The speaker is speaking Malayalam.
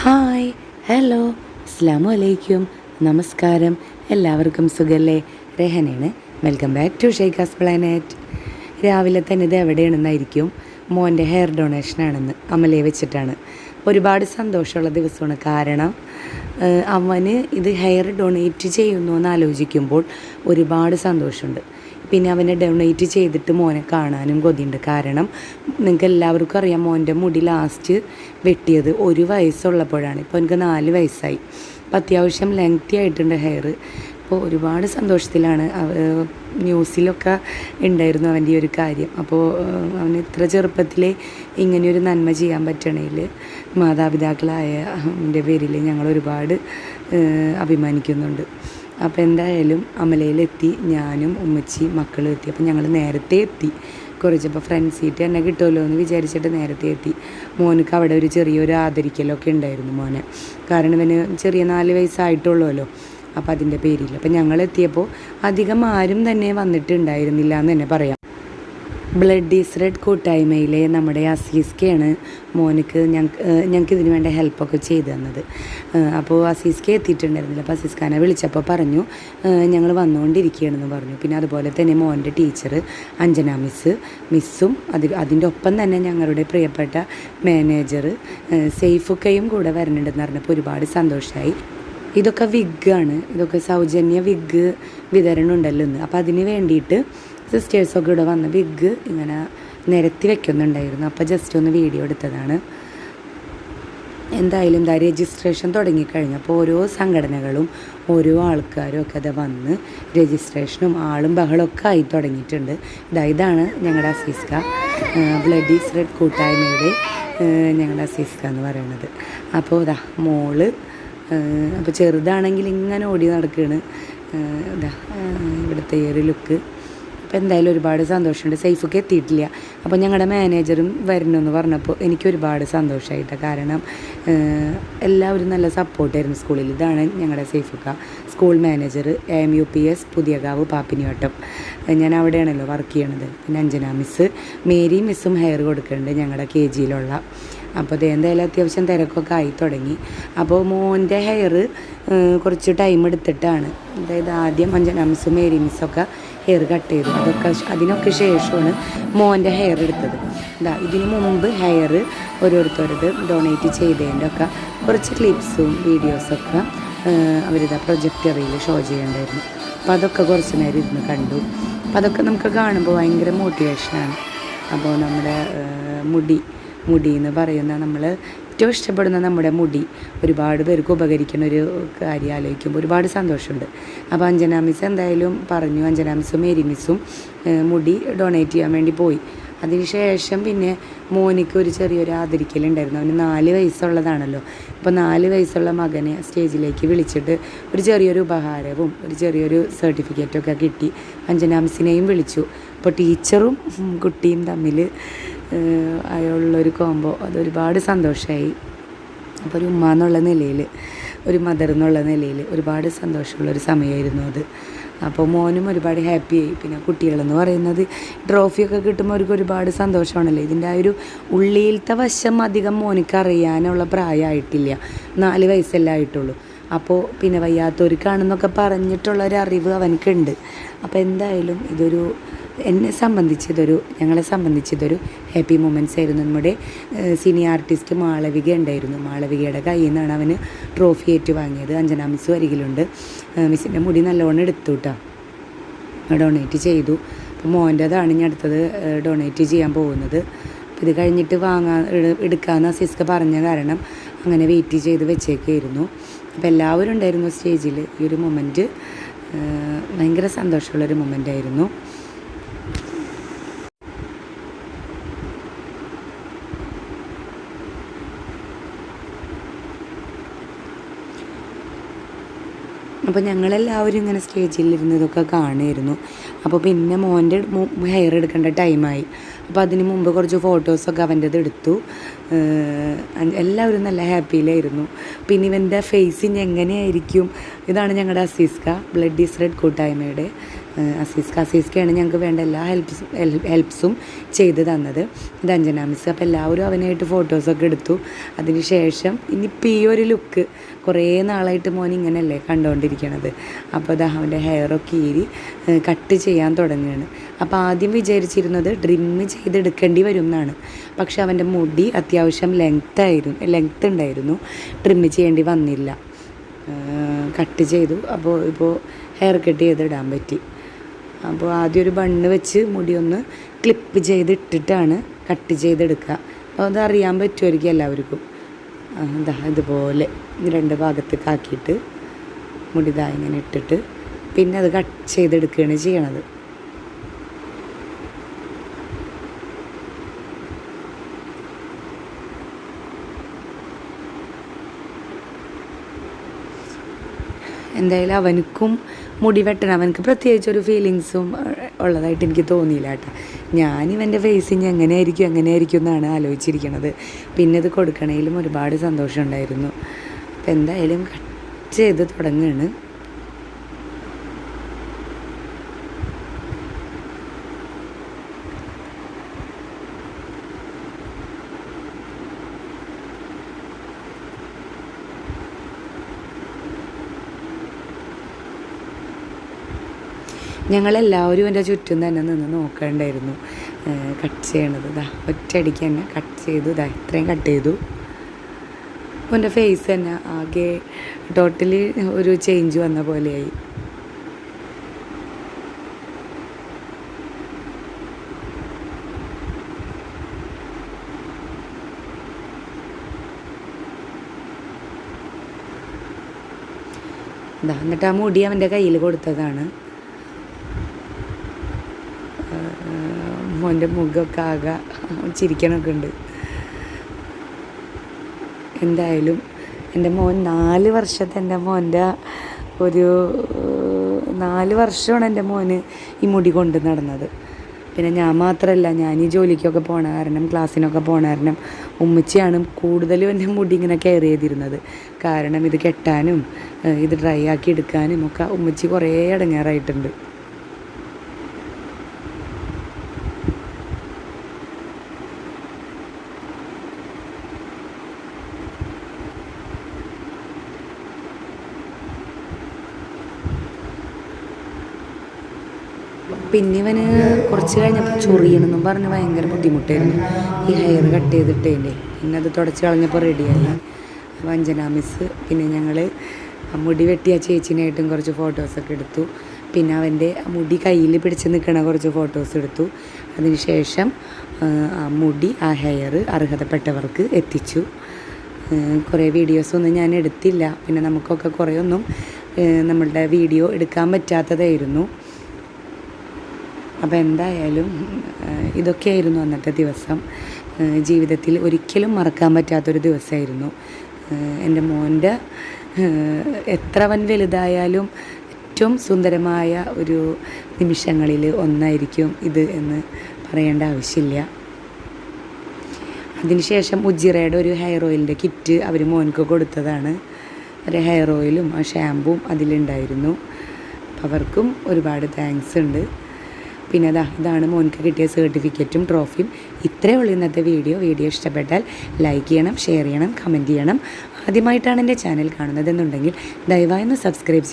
ഹായ് ഹലോ അസ്ലാമു അലൈക്കും നമസ്കാരം എല്ലാവർക്കും സുഖല്ലേ? രഹനയാണ് welcome back to Shaikha's planet. രാവിലെ തന്നെ ഇത് എവിടെയാണെന്നായിരിക്കും മോന്റെ ഹെയർ ഡൊണേഷൻ ആണെന്ന് അമലയെ വെച്ചിട്ടാണ്. ഒരുപാട് സന്തോഷമുള്ള ദിവസമാണ്. കാരണം അവന് ഇത് ഹെയർ ഡൊണേറ്റ് ചെയ്യുന്നു എന്ന് ആലോചിക്കുമ്പോൾ ഒരുപാട് സന്തോഷമുണ്ട്. പിന്നെ അവനെ ഡൊണേറ്റ് ചെയ്തിട്ട് മോനെ കാണാനും കൊതിയുണ്ട്. കാരണം നിങ്ങൾക്ക് എല്ലാവർക്കും അറിയാം മോന്റെ മുടി ലാസ്റ്റ് വെട്ടിയത് ഒരു വയസ്സുള്ളപ്പോഴാണ്. ഇപ്പോൾ എനിക്ക് നാല് വയസ്സായി. അപ്പോൾ അത്യാവശ്യം ലെങ്തി ആയിട്ടുണ്ട് ഹെയർ അപ്പോൾ ഒരുപാട് സന്തോഷത്തിലാണ് ന്യൂസിലൊക്കെ ഉണ്ടായിരുന്നു അവന്റെ ഈ ഒരു കാര്യം. അപ്പോൾ അവന് ഇത്ര ചെറുപ്പത്തിലേ ഇങ്ങനെയൊരു നന്മ ചെയ്യാൻ പറ്റണേൽ മാതാപിതാക്കളായ എന്റെ പേരിൽ ഞങ്ങൾ ഒരുപാട് അഭിമാനിക്കുന്നുണ്ട്. അപ്പോൾ എന്തായാലും അമലയിലെത്തി. ഞാനും ഉമ്മച്ചി മക്കളും എത്തി. അപ്പോൾ ഞങ്ങൾ നേരത്തെ എത്തി. കുറച്ചപ്പോൾ ഫ്രണ്ട് സീറ്റ് തന്നെ കിട്ടുമല്ലോ എന്ന് വിചാരിച്ചിട്ട് നേരത്തെ എത്തി. മോനക്ക് അവിടെ ഒരു ചെറിയൊരു ആദരിക്കലൊക്കെ ഉണ്ടായിരുന്നു മോനെ. കാരണം ഇവന് ചെറിയ നാല് വയസ്സായിട്ടുള്ളൂല്ലോ. അപ്പോൾ അതിന്റെ പേരിൽ അപ്പോൾ ഞങ്ങൾ എത്തിയപ്പോൾ അധികം ആരും തന്നെ വന്നിട്ടുണ്ടായിരുന്നില്ല എന്ന് തന്നെ പറയാം. ബ്ലഡ് ഈസ് റെഡ് കൂട്ടായ്മയിലെ നമ്മുടെ അസീസ്കയാണ് മോനക്ക് ഞങ്ങൾക്ക് ഞങ്ങൾക്ക് ഇതിന് വേണ്ട ഹെൽപ്പൊക്കെ ചെയ്തു തന്നത്. അപ്പോൾ അസീസ്ക എത്തിയിട്ടുണ്ടായിരുന്നില്ല. അപ്പോൾ അസീസ്ഖാനെ വിളിച്ചപ്പോൾ പറഞ്ഞു ഞങ്ങൾ വന്നുകൊണ്ടിരിക്കുകയാണെന്ന് പറഞ്ഞു. പിന്നെ അതുപോലെ തന്നെ മോന്റെ ടീച്ചർ അഞ്ജന മിസ് മിസ്സും അതിൽ അതിന്റെ ഒപ്പം തന്നെ ഞങ്ങളുടെ പ്രിയപ്പെട്ട മാനേജർ സേഫൊക്കെയും കൂടെ വരണുണ്ടെന്ന് പറഞ്ഞപ്പോൾ ഒരുപാട് സന്തോഷമായി ഇതൊക്കെ വിഗ്ഗാണ് ഇതൊക്കെ സൗജന്യ വിഗ് വിതരണം ഉണ്ടല്ലോ ഇന്ന്. അപ്പോൾ അതിന് വേണ്ടിയിട്ട് സിസ്റ്റേഴ്സൊക്കെ ഇവിടെ വന്ന് വിഗ് ഇങ്ങനെ നിരത്തി വെക്കുന്നുണ്ടായിരുന്നു. അപ്പോൾ ജസ്റ്റ് ഒന്ന് വീഡിയോ എടുത്തതാണ്. എന്തായാലും എന്താ രജിസ്ട്രേഷൻ തുടങ്ങിക്കഴിഞ്ഞപ്പോൾ ഓരോ സംഘടനകളും ഓരോ ആൾക്കാരും ഒക്കെ അത് വന്ന് രജിസ്ട്രേഷനും ആളും ബഹളമൊക്കെ ആയി തുടങ്ങിയിട്ടുണ്ട്. ഇതാ ഇതാണ് ഞങ്ങളുടെ അസീസ്ക. ബ്ലഡ് ഈസ് റെഡ് കൂട്ടായ്മയുടെ ഞങ്ങളുടെ അസീസ്ക എന്ന് പറയുന്നത് അപ്പോൾ ഇതാ മോൾ അപ്പോൾ ചെറുതാണെങ്കിൽ ഇങ്ങനെ ഓടി നടക്കുകയാണ് ഇതാ ഇവിടുത്തെ ഈ ഒരു ലുക്ക് അപ്പോൾ എന്തായാലും ഒരുപാട് സന്തോഷമുണ്ട്. സേഫൊക്കെ എത്തിയിട്ടില്ല. അപ്പോൾ ഞങ്ങളുടെ മാനേജറും വരണമെന്ന് പറഞ്ഞപ്പോൾ എനിക്ക് ഒരുപാട് സന്തോഷമായിട്ട് കാരണം എല്ലാവരും നല്ല സപ്പോർട്ടായിരുന്നു സ്കൂളിൽ. ഇതാണ് ഞങ്ങളുടെ സേഫുക്ക. School manager M U P S Puthiyakavu Pappinivattam. ഞാൻ അവിടെയാണല്ലോ വർക്ക് ചെയ്യണത്. പിന്നെ അഞ്ജന മിസ് മേരി മിസ്സും ഹെയർ കൊടുക്കുന്നുണ്ട് ഞങ്ങളുടെ കെ ജിയിലുള്ള. അപ്പോൾ അതേ എന്തായാലും അത്യാവശ്യം തിരക്കൊക്കെ ആയി തുടങ്ങി. അപ്പോൾ മോന്റെ ഹെയർ കുറച്ച് ടൈം എടുത്തിട്ടാണ്. അതായത് ആദ്യം അഞ്ജന മിസ്സും മേരി മിസ്സൊക്കെ ഹെയർ കട്ട് ചെയ്തു. അതൊക്കെ അതിനൊക്കെ ശേഷമാണ് മോന്റെ ഹെയർ എടുത്തത്. ഇതാ ഇതിനു മുമ്പ് ഹെയർ ഓരോരുത്തരത് ഡൊണേറ്റ് ചെയ്തതിന്റെ ഒക്കെ കുറച്ച് ക്ലിപ്സും വീഡിയോസൊക്കെ അവരിതാ പ്രൊജക്ടറിയിൽ ഷോ ചെയ്യേണ്ടായിരുന്നു. അപ്പോൾ അതൊക്കെ കുറച്ച് നേരം ഇരുന്ന് കണ്ടു. അപ്പോൾ അതൊക്കെ നമുക്ക് കാണുമ്പോൾ ഭയങ്കര മോട്ടിവേഷനാണ് അപ്പോൾ നമ്മുടെ മുടി മുടി എന്ന് പറയുന്ന നമ്മൾ ഏറ്റവും ഇഷ്ടപ്പെടുന്ന നമ്മുടെ മുടി ഒരുപാട് പേർക്ക് ഉപകരിക്കുന്ന ഒരു കാര്യം ആലോചിക്കുമ്പോൾ ഒരുപാട് സന്തോഷമുണ്ട്. അപ്പോൾ അഞ്ജന മിസ് എന്തായാലും പറഞ്ഞു അഞ്ജന മിസ്സും മേരി മിസ്സും മുടി ഡൊണേറ്റ് ചെയ്യാൻ വേണ്ടി പോയി. അതിനുശേഷം പിന്നെ മോനിക്ക് ഒരു ചെറിയൊരു ആദരിക്കലുണ്ടായിരുന്നു അവന് നാല് വയസ്സുള്ളതാണല്ലോ. അപ്പോൾ നാല് വയസ്സുള്ള മകനെ സ്റ്റേജിലേക്ക് വിളിച്ചിട്ട് ഒരു ചെറിയൊരു ഉപഹാരവും ഒരു ചെറിയൊരു സർട്ടിഫിക്കറ്റൊക്കെ കിട്ടി. അഞ്ജന മിസ്സിനെയും വിളിച്ചു. അപ്പോൾ ടീച്ചറും കുട്ടിയും തമ്മിൽ ആയുള്ളൊരു കോംബോ അതൊരുപാട് സന്തോഷമായി അപ്പോൾ ഒരു ഉമ്മ എന്നുള്ള നിലയിൽ ഒരു മദർ എന്നുള്ള നിലയിൽ ഒരുപാട് സന്തോഷമുള്ളൊരു സമയമായിരുന്നു അത്. അപ്പോൾ മോനും ഒരുപാട് ഹാപ്പിയായി പിന്നെ കുട്ടികളെന്ന് പറയുന്നത് ട്രോഫിയൊക്കെ കിട്ടുമ്പോൾ അവർക്ക് ഒരുപാട് സന്തോഷമാണല്ലോ. ഇതിന്റെ ആ ഒരു ഉള്ളിയിലത്തെ വശം അധികം മോനിക്ക് അറിയാനുള്ള പ്രായമായിട്ടില്ല. നാല് വയസ്സല്ലേ ആയിട്ടുള്ളൂ. അപ്പോൾ പിന്നെ വയ്യാത്തവർക്കാണെന്നൊക്കെ പറഞ്ഞിട്ടുള്ളൊരറിവ് അവനക്കുണ്ട്. അപ്പോൾ എന്തായാലും ഇതൊരു എന്നെ സംബന്ധിച്ചതൊരു ഞങ്ങളെ സംബന്ധിച്ചതൊരു ഹാപ്പി മൊമെന്റ്സ് ആയിരുന്നു. നമ്മുടെ സീനിയർ ആർട്ടിസ്റ്റ് മാളവിക ഉണ്ടായിരുന്നു. മാളവികയുടെ കയ്യിൽ നിന്നാണ് അവന് ട്രോഫി ഏറ്റു വാങ്ങിയത്. അഞ്ജന മിസ് അരികിലുണ്ട്. മിസ്സിന്റെ മുടി നല്ലോണം എടുത്തു കേട്ടോ ഡൊണേറ്റ് ചെയ്തു. അപ്പോൾ മോന്റെതാണ് ഞാൻ അടുത്തത് ഡൊണേറ്റ് ചെയ്യാൻ പോകുന്നത്. അപ്പോൾ ഇത് കഴിഞ്ഞിട്ട് വാങ്ങാൻ എടു- എടുക്കാമെന്ന് സിസ്ക പറഞ്ഞ കാരണം അങ്ങനെ വെയിറ്റ് ചെയ്ത് വെച്ചേക്കായിരുന്നു. അപ്പോൾ എല്ലാവരും ഉണ്ടായിരുന്നു സ്റ്റേജിൽ ഈ ഒരു മൊമെന്റ് ഭയങ്കര സന്തോഷമുള്ളൊരു മൊമെന്റ് ആയിരുന്നു. അപ്പോൾ ഞങ്ങളെല്ലാവരും ഇങ്ങനെ സ്റ്റേജിൽ ഇരുന്നതൊക്കെ കാണുമായിരുന്നു. അപ്പോൾ പിന്നെ മോന്റെ ഹെയർ എടുക്കേണ്ട ടൈമായി അപ്പോൾ അതിന് മുമ്പ് കുറച്ച് ഫോട്ടോസൊക്കെ അവന്റെത് എടുത്തു. എല്ലാവരും നല്ല ഹാപ്പിയിലായിരുന്നു പിന്നെ ഇവന്റെ ഫേസിങ് എങ്ങനെയായിരിക്കും? ഇതാണ് ഞങ്ങളുടെ അസീസ്ക ബ്ലഡ് ഈസ് റെഡ് കൂട്ടായ്മയുടെ. അസീസ്ക അസീസ്ക്കാണ് ഞങ്ങൾക്ക് വേണ്ട എല്ലാ ഹെൽപ്സ് ഹെൽപ്സും ചെയ്ത് തന്നത്. ഇത് അഞ്ജന മിസ് അപ്പോൾ എല്ലാവരും അവനായിട്ട് ഫോട്ടോസൊക്കെ എടുത്തു. അതിന് ശേഷം ഇനിയിപ്പോൾ ഈ ഒരു ലുക്ക് കുറേ നാളായിട്ട് മോൻ ഇങ്ങനെയല്ലേ കണ്ടുകൊണ്ടിരിക്കണത് അപ്പോൾ അത് അവന്റെ ഹെയറൊക്കെ ഈരി കട്ട് ചെയ്യാൻ തുടങ്ങുകയാണ് അപ്പോൾ ആദ്യം വിചാരിച്ചിരുന്നത് ഡ്രിമ്മ് ചെയ്തെടുക്കേണ്ടി വരും എന്നാണ് പക്ഷെ അവന്റെ മുടി അത്യാവശ്യം ലെങ്ത് ആയിരുന്നു ലെങ്ത് ഉണ്ടായിരുന്നു. ട്രിമ്മ് ചെയ്യേണ്ടി വന്നില്ല. കട്ട് ചെയ്തു. അപ്പോൾ ഇപ്പോൾ ഹെയർ കട്ട് ചെയ്തിടാൻ പറ്റി. അപ്പോൾ ആദ്യം ഒരു ബണ്ണ് വെച്ച് മുടി ഒന്ന് ക്ലിപ്പ് ചെയ്തിട്ടിട്ടാണ് കട്ട് ചെയ്തെടുക്കുക. അപ്പോൾ അത് അറിയാൻ പറ്റുമായിരിക്കും എല്ലാവർക്കും. എന്താ ഇതുപോലെ രണ്ട് ഭാഗത്തേക്ക് ആക്കിയിട്ട് മുടി ഇങ്ങനെ ഇട്ടിട്ട് പിന്നെ അത് കട്ട് ചെയ്തെടുക്കുകയാണ് ചെയ്യണത്. എന്തായാലും അവനക്കും മുടി വെട്ടണം. അവനക്ക് പ്രത്യേകിച്ച് ഒരു ഫീലിങ്സും ഉള്ളതായിട്ട് എനിക്ക് തോന്നിയില്ല കേട്ടോ. ഞാൻ ഇവന്റെ ഫേസിങ് എങ്ങനെയായിരിക്കും എങ്ങനെയായിരിക്കും എന്നാണ് ആലോചിച്ചിരിക്കുന്നത് പിന്നെ ഇത് കൊടുക്കണേലും ഒരുപാട് സന്തോഷമുണ്ടായിരുന്നു അപ്പം എന്തായാലും കട്ട് ചെയ്ത് തുടങ്ങുകയാണ് ഞങ്ങളെല്ലാവരും എന്റെ ചുറ്റും തന്നെ നിന്ന് നോക്കണ്ടായിരുന്നു. കട്ട് ചെയ്യണത്. ഇതാ ഒറ്റയടിക്ക് തന്നെ കട്ട് ചെയ്തു. ഇതാ ഇത്രയും കട്ട് ചെയ്തു. അപ്പോൾ എന്റെ ഫേസ് തന്നെ ആകെ ടോട്ടലി ഒരു ചേഞ്ച് വന്ന പോലെയായി. എന്നിട്ട് ആ മുടി അവന്റെ കയ്യിൽ കൊടുത്തതാണ്. മോന്റെ മുഖമൊക്കെ ആകെ ചിരിക്കണമൊക്കെ ഉണ്ട്. എന്തായാലും എന്റെ മോൻ നാല് വർഷത്തെ എന്റെ മോന്റെ ഒരു നാല് വർഷമാണ് എന്റെ മോന് ഈ മുടി കൊണ്ട് നടന്നത്. പിന്നെ ഞാൻ മാത്രമല്ല ഞാൻ ഈ ജോലിക്കൊക്കെ പോണ കാരണം ക്ലാസ്സിനൊക്കെ പോണ കാരണം ഉമ്മച്ചിയാണ് കൂടുതലും എന്റെ മുടി ഇങ്ങനെ കെയർ ചെയ്തിരുന്നത്. കാരണം ഇത് കെട്ടാനും ഇത് ഡ്രൈ ആക്കി എടുക്കാനും ഒക്കെ ഉമ്മച്ചി കുറേ അടങ്ങാറായിട്ടുണ്ട്. പിന്നെ ഇവന് കുറച്ച് കഴിഞ്ഞപ്പോൾ ചൊറിയണമെന്നും പറഞ്ഞ് ഭയങ്കര ബുദ്ധിമുട്ടായിരുന്നു. ഈ ഹെയർ കട്ട് ചെയ്തിട്ടേന്റെ പിന്നെ അത് തുടച്ച് കളഞ്ഞപ്പോൾ റെഡിയായി വഞ്ചന മിസ് പിന്നെ ഞങ്ങൾ മുടി വെട്ടിയ ചേച്ചിനായിട്ടും കുറച്ച് ഫോട്ടോസൊക്കെ എടുത്തു. പിന്നെ അവന്റെ മുടി കയ്യിൽ പിടിച്ച് നിൽക്കണ കുറച്ച് ഫോട്ടോസ് എടുത്തു. അതിനുശേഷം ആ, മുടി ആ ഹെയർ അർഹതപ്പെട്ടവർക്ക് എത്തിച്ചു. കുറേ വീഡിയോസൊന്നും ഞാൻ എടുത്തില്ല. പിന്നെ നമുക്കൊക്കെ കുറേ ഒന്നും നമ്മളുടെ വീഡിയോ എടുക്കാൻ പറ്റാത്തതായിരുന്നു. അപ്പോൾ എന്തായാലും ഇതൊക്കെയായിരുന്നു അന്നത്തെ ദിവസം. ജീവിതത്തിൽ ഒരിക്കലും മറക്കാൻ പറ്റാത്തൊരു ദിവസമായിരുന്നു. എന്റെ മോന്റെ എത്ര വൻ വലുതായാലും ഏറ്റവും സുന്ദരമായ ഒരു നിമിഷങ്ങളിൽ ഒന്നായിരിക്കും ഇത് എന്ന് പറയേണ്ട ആവശ്യമില്ല. അതിനുശേഷം ഉജിറയുടെ ഒരു ഹെയർ ഓയിലിന്റെ കിറ്റ് അവർ മോൻക്ക് കൊടുത്തതാണ്. ഒരു ഹെയർ ഓയിലും ആ ഷാമ്പും അതിലുണ്ടായിരുന്നു. അവർക്കും ഒരുപാട് താങ്ക്സ് ഉണ്ട്. പിന്നെ അതാ ഇതാണ് മോൻക്ക് കിട്ടിയ സർട്ടിഫിക്കറ്റും ട്രോഫിയും ഇത്രയേ ഉള്ളൂ ഇന്നത്തെ വീഡിയോ വീഡിയോ ഇഷ്ടപ്പെട്ടാൽ ലൈക്ക് ചെയ്യണം ഷെയർ ചെയ്യണം കമന്റ് ചെയ്യണം. ആദ്യമായിട്ടാണ് എന്റെ ചാനൽ കാണുന്നതെന്നുണ്ടെങ്കിൽ ദയവായി ഒന്ന് സബ്സ്ക്രൈബ്